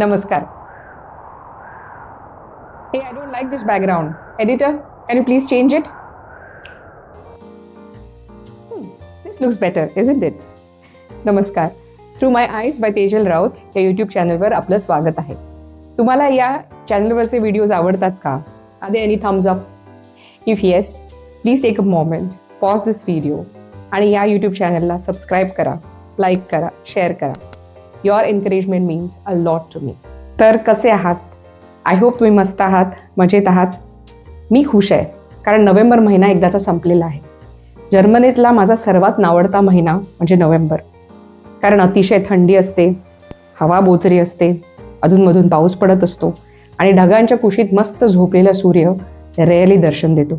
नमस्कार. Hey, I don't like this background. Editor, can you please change it? Hmm, this looks better, isn't it? नमस्कार through my eyes by Tejal Raut या YouTube चॅनलवर आपलं स्वागत आहे. तुम्हाला या चॅनलवरचे व्हिडिओज आवडतात का? Are they any thumbs up if yes please take a moment pause this video आणि या यूट्यूब चॅनलला सबस्क्राईब करा लाईक करा शेअर करा. Your encouragement means a lot to me तर कसे आहात? आय होप तुम्ही मस्त आहात मजेत आहात. मी खुश आहे कारण नोव्हेंबर महिना एकदाचा संपलेला आहे. जर्मनीतला माझा सर्वात नावडता महिना म्हणजे नोव्हेंबर. कारण अतिशय थंडी असते हवा बोचरी असते अधूनमधून पाऊस पडत असतो आणि ढगांच्या कुशीत मस्त झोपलेला सूर्य रेअरली दर्शन देतो.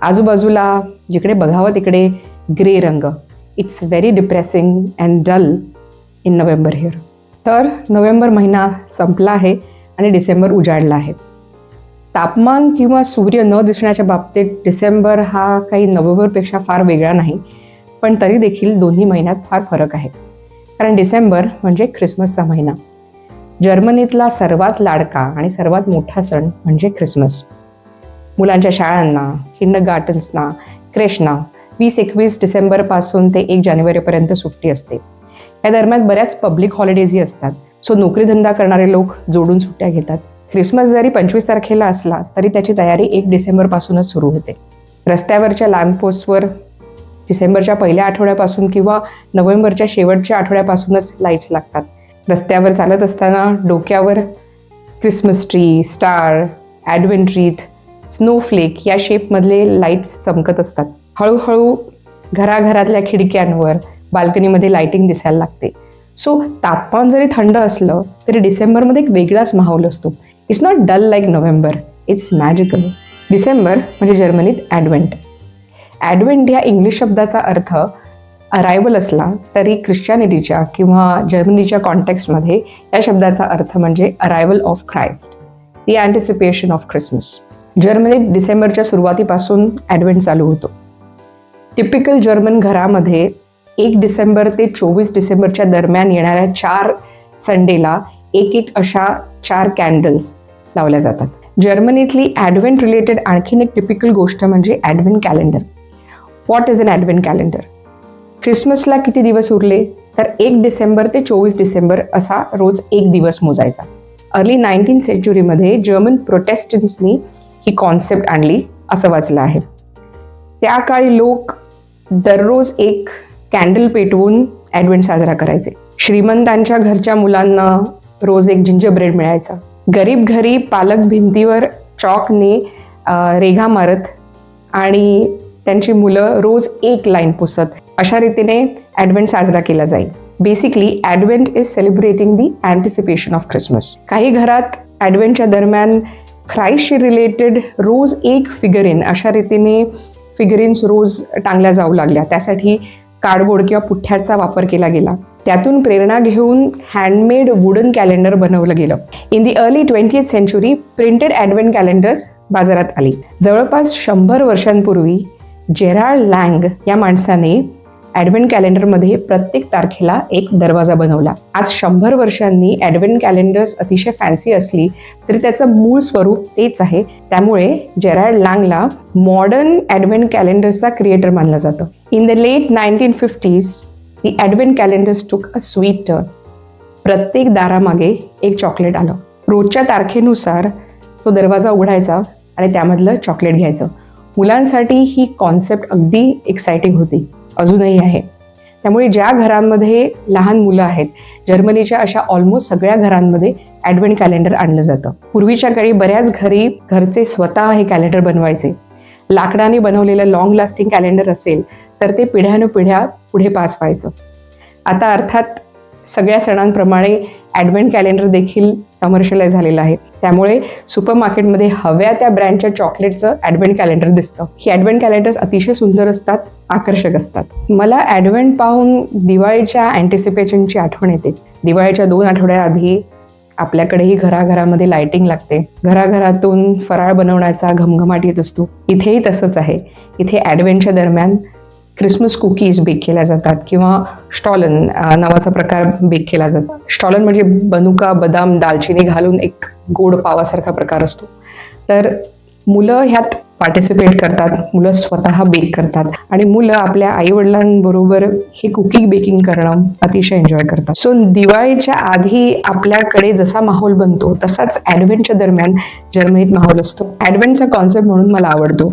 आजूबाजूला जिकडे बघावं तिकडे ग्रे रंग. It's very depressing and dull in November here तर नोव्हेंबर महिना संपला आहे आणि डिसेंबर उजाडला आहे. तापमान किंवा सूर्य न दिसण्याच्या बाबतीत डिसेंबर हा काही नोव्हेंबरपेक्षा फार वेगळा नाही पण तरी देखील दोन्ही महिन्यात फार फरक आहे. कारण डिसेंबर म्हणजे ख्रिसमसचा महिना. जर्मनीतला सर्वात लाडका आणि सर्वात मोठा सण म्हणजे ख्रिसमस मुलांच्या शाळांना किंड गार्टन्सना क्रेशना वीस एकवीस डिसेंबरपासून ते एक जानेवारीपर्यंत सुट्टी असते. या दरम्यान बऱ्याच पब्लिक हॉलिडेजही असतात. सो नोकरीधंदा करणारे लोक जोडून सुट्ट्या घेतात. ख्रिसमस जरी पंचवीस तारखेला असला तरी त्याची तयारी एक डिसेंबरपासूनच सुरू होते. रस्त्यावरच्या लॅम्पपोस्टवर डिसेंबरच्या पहिल्या आठवड्यापासून किंवा नोव्हेंबरच्या शेवटच्या आठवड्यापासूनच लाईट्स लागतात. रस्त्यावर चालत असताना डोक्यावर Christmas tree star advent wreath snowflake या शेपमधले लाईट्स चमकत असतात. हळूहळू घराघरातल्या खिडक्यांवर बाल्कनीमध्ये लाईटिंग दिसायला लागते. सो तापमान जरी थंड असलं तरी डिसेंबरमध्ये एक वेगळाच माहोल असतो. It's not dull like November. It's magical December म्हणजे जर्मनीत ॲडव्हेंट ॲडव्हेंट ह्या इंग्लिश शब्दाचा अर्थ अरायवल असला तरी ख्रिश्चॅनिटीच्या किंवा जर्मनीच्या कॉन्टेक्स्टमध्ये या शब्दाचा अर्थ म्हणजे arrival of Christ the anticipation of Christmas जर्मनीत डिसेंबरच्या सुरुवातीपासून ॲडव्हेंट चालू होतो. टिपिकल जर्मन घरामध्ये एक डिसेंबर ते चोवीस डिसेंबरच्या दरम्यान येणाऱ्या चार संडेला एक एक अशा चार कॅन्डल्स लावल्या जातात. जर्मनीतली ॲडव्हेंट रिलेटेड आणखीन एक टिपिकल गोष्ट म्हणजे Advent calendar what is an Advent calendar ख्रिसमसला किती दिवस उरले? तर एक डिसेंबर ते चोवीस डिसेंबर असा रोज एक दिवस मोजायचा. अर्ली नाईन्टीन सेंचुरीमध्ये जर्मन प्रोटेस्टन्सनी ही कॉन्सेप्ट आणली असं वाचलं आहे. त्या काळी लोक दररोज एक कॅन्डल पेटवून ॲडव्हेंट साजरा करायचे. श्रीमंतांच्या घरच्या मुलांना रोज एक जिंजर ब्रेड मिळायचा. गरीब घरी पालक भिंतीवर चॉकने रेघा मारत आणि त्यांची मुलं रोज एक लाईन पुसत. अशा रीतीने ॲडव्हेंट साजरा केला जाईल. Basically Advent is celebrating the anticipation of Christmas काही घरात ॲडव्हेंटच्या दरम्यान ख्राईस्टशी रिलेटेड रोज एक फिगरिन अशा रीतीने फिगरिन्स रोज टांगल्या जाऊ लागल्या. त्यासाठी कार्डबोर्ड किंवा पुठ्ठ्याचा वापर केला गेला. त्यातून प्रेरणा घेऊन हँडमेड वुडन कॅलेंडर बनवलं गेलं. In the early twenty century printed Advent calendars बाजारात आली. जवळपास शंभर वर्षांपूर्वी जेराल्ड लँग या माणसाने ॲडव्हेंट कॅलेंडरमध्ये प्रत्येक तारखेला एक दरवाजा बनवला. आज शंभर वर्षांनी ॲडव्हेंट कॅलेंडर्स अतिशय फॅन्सी असली तरी त्याचं मूळ स्वरूप तेच आहे. त्यामुळे जेराल्ड लांगला मॉडर्न ॲडव्हेंट कॅलेंडर्सचा क्रिएटर मानलं जातं. In the late nineteen fifties the Advent calendars took a sweet turn प्रत्येक दारामागे एक चॉकलेट आलं. रोजच्या तारखेनुसार तो दरवाजा उघडायचा आणि त्यामधलं चॉकलेट घ्यायचं. मुलांसाठी ही कॉन्सेप्ट अगदी एक्सायटिंग होती. अजूनही आहे. त्यामुळे ज्या घरांमध्ये लहान मुलं आहेत जर्मनीच्या अशा ऑलमोस्ट सगळ्या घरांमध्ये ॲडव्हेंट कॅलेंडर आणलं जातं. पूर्वीच्या काळी बऱ्याच घरी घरचे स्वतः हे कॅलेंडर बनवायचे. लाकडाने बनवलेलं लॉंग लास्टिंग कॅलेंडर असेल तर ते पिढ्यानुपिढ्या पुढे पास व्हायचं. आता अर्थात सगळ्या सणांप्रमाणे ॲडव्हेंट कॅलेंडर देखील कमर्शियलाइज झालेलं आहे. त्यामुळे सुपर मार्केटमध्ये हव्या त्या ब्रँडच्या चॉकलेटचं ॲडव्हेंट कॅलेंडर दिसतं. ही ॲडव्हेंट कॅलेंडर्स अतिशय सुंदर असतात आकर्षक असतात. मला ॲडव्हेंट पाहून दिवाळीच्या अँटिसिपेशनची आठवण येते. दिवाळीच्या दोन आठवड्याआधी आपल्याकडेही घराघरामध्ये लायटिंग लागते. घराघरातून फराळ बनवण्याचा घमघमाट येत असतो. इथेही तसंच आहे. इथे ॲडव्हेंटच्या दरम्यान क्रिसमस कुकीज बेक केल्या जातात किंवा स्टॉलन नावाचा प्रकार बेक केला जातो. स्टॉलन म्हणजे बनुका बदाम दालचिनी घालून एक गोड पावासारखा प्रकार असतो. तर मुलं ह्यात पार्टिसिपेट करतात मुलं स्वतः बेक करतात आणि मुलं आपल्या आईवडिलांबरोबर हे कुकिंग बेकिंग करणं अतिशय एन्जॉय करतात. सो दिवाळीच्या आधी आपल्याकडे जसा माहोल बनतो तसाच ॲडव्हेंटच्या दरम्यान जर्मनीत माहोल असतो. ॲडव्हेंटचा कॉन्सेप्ट म्हणून मला आवडतो.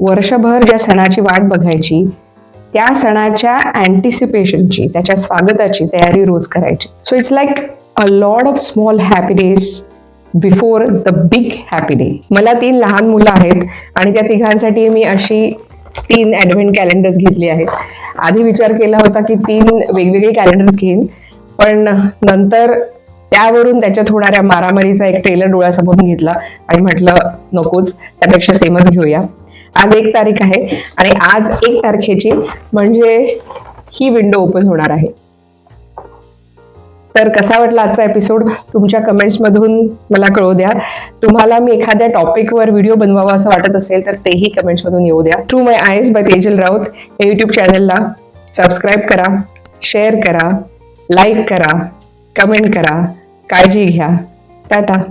वर्षभर ज्या सणाची वाट बघायची त्या सणाच्या अँटिसिपेशनची त्याच्या स्वागताची तयारी रोज करायची. So it's like a lot of small happy days before the big happy day मला तीन लहान मुलं आहेत आणि त्या तिघांसाठी मी अशी तीन ॲडव्हेंट कॅलेंडर्स घेतली आहेत. आधी विचार केला होता की तीन वेगवेगळे कॅलेंडर्स घेईन पण नंतर त्यावरून त्याच्यात होणाऱ्या मारामारीचा एक ट्रेलर डोळ्यासमोर घेतला आणि म्हटलं नकोच त्यापेक्षा सेमच घेऊया. आज एक तारीख आहे आणि आज एक तारखेची म्हणजे ही विंडो ओपन होणार आहे. तर कसा वाटला आजचा एपिसोड तुमच्या कमेंट्समधून मला कळू द्या. तुम्हाला मी एखाद्या टॉपिकवर व्हिडिओ बनवावा असं वाटत असेल तर तेही कमेंट्समधून येऊ द्या. थ्रू माय आयज बाय तेजल राऊत या यूट्यूब चॅनलला सबस्क्राईब करा शेअर करा लाईक करा कमेंट करा काळजी घ्या. टाटा.